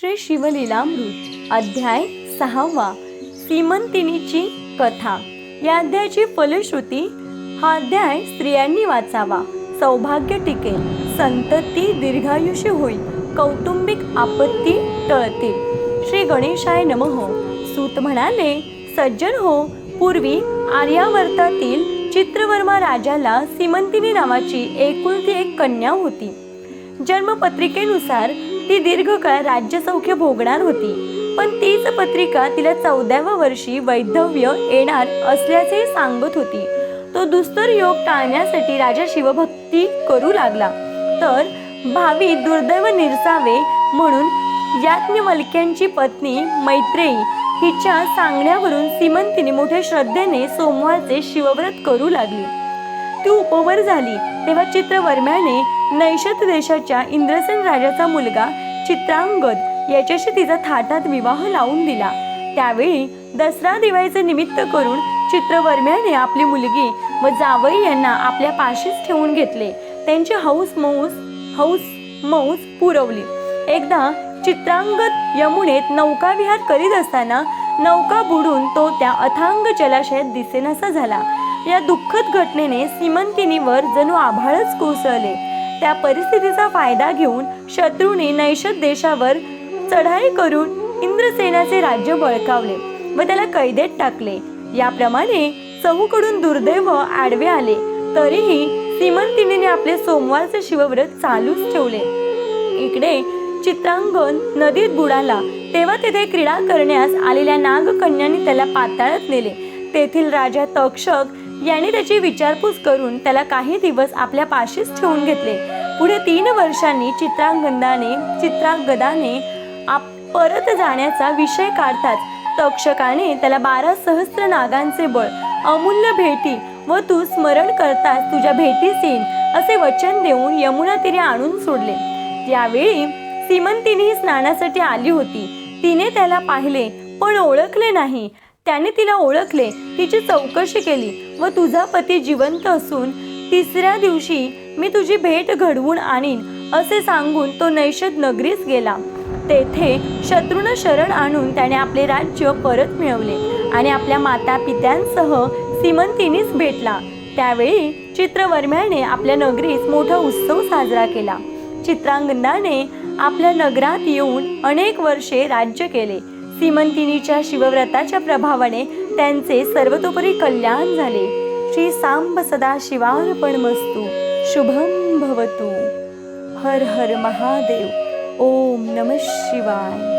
श्री शिवलीलामृत अध्याय सहावा सीमंतिनीची कथा. या अध्यायाची फलश्रुती हा अध्याय स्त्रियांनी वाचावा. सौभाग्य टिकेल. संतती दीर्घायुष्य होईल. कौटुंबिक आपत्ती टळतील. श्री गणेशाय नमः. सूत म्हणाले सज्जन हो पूर्वी आर्यावर्तातील चित्रवर्मा राजाला सीमंतिनी नावाची एकुलती एक कन्या होती. जन्मपत्रिकेनुसार ती दीर्घकाळ राज्यसौख्य भोगणार होती. पण तीच पत्रिका तिला चौदाव्या वर्षी वैधव्य येणार असल्याचे सांगत होती. तो दुस्तर योग टाळण्यासाठी राजा शिवभक्ती करू लागला. तर भावी दुर्दैव निरसावे म्हणून याज्ञवल्क्यांची पत्नी मैत्रेयी हिच्या सांगण्यावरून सीमंतीने मोठ्या श्रद्धेने सोमवारचे शिवव्रत करू लागली. ती उपवर झाली. तेव्हा चित्रवर्म्याने नैषत देशाच्या इंद्रसेन राजाचा मुलगा चित्रांगद याच्याशी तिचा थाटात विवाह लावून दिला. त्यावेळी दसरा दिवाळीचे निमित्त करून चित्रवर्म्याने आपली मुलगी व जावई यांना आपल्या पाशीच ठेवून घेतले. त्यांची हौस मौस हौस मौस पुरवली. एकदा चित्रांगत यमुनेत नौकाविहार करीत असताना नौका बुडून तो त्या अथांग जलाशयात दिसेनासा झाला. या दुःखद घटनेने सीमंतिनीवर जणू आभाळच कोसळले. त्या परिस्थितीचा फायदा घेऊन शत्रूने नैषद देशावर चढाई करून इंद्रसेनाचे राज्य बळकावले व त्याला कैदेत टाकले. याप्रमाणे चहूकडून दुर्दैव आडवे आले. तरीही सीमंतिनीने आपले सोमवारचे शिवव्रत चालूच ठेवले. इकडे चित्रांगण नदीत बुडाला. तेव्हा तेथे क्रीडा करण्यास आलेल्या नागकन्यांनी त्याला पाताळात नेले. तेथील राजा तक्षक याने त्याची विचारपूस करून त्याला काही दिवस आपल्या पाशीच ठेवून घेतले. पुढे तीन वर्षांनी चित्रांगदाने चित्रांगदाने आप परत जाण्याचा विषय काढताच तक्षकाने त्याला बारा सहस्र नागांचे बळ अमूल्य भेटी व तू स्मरण करताच तुझ्या भेटीस येईन असे वचन देऊन यमुना तिने आणून सोडले. त्यावेळी सीमंतिनी स्नानासाठी आली होती. तिने त्याला पाहिले पण ओळखले नाही. त्याने तिला ओळखले. तिची चौकशी केली. व तुझा पती जिवंत असून तिसऱ्या दिवशी मी तुझी भेट घडवून आणीन असे सांगून तो नैषद नगरीस गेला. तेथे शत्रूनं शरण आणून त्याने आपले राज्य परत मिळवले आणि आपल्या माता पित्यांसह सीमंतिनीस भेटला. त्यावेळी चित्रवर्म्याने आपल्या नगरीस मोठा उत्सव साजरा केला. चित्रांगनाने आपल्या नगरात येऊन अनेक वर्षे राज्य केले. सीमंतिनीच्या शिवव्रताच्या प्रभावाने त्यांचे सर्वतोपरी कल्याण झाले. श्री सांब सदा शिवार्पण मस्तू शुभम भवतु. हर हर महादेव. ओम नम शिवाय.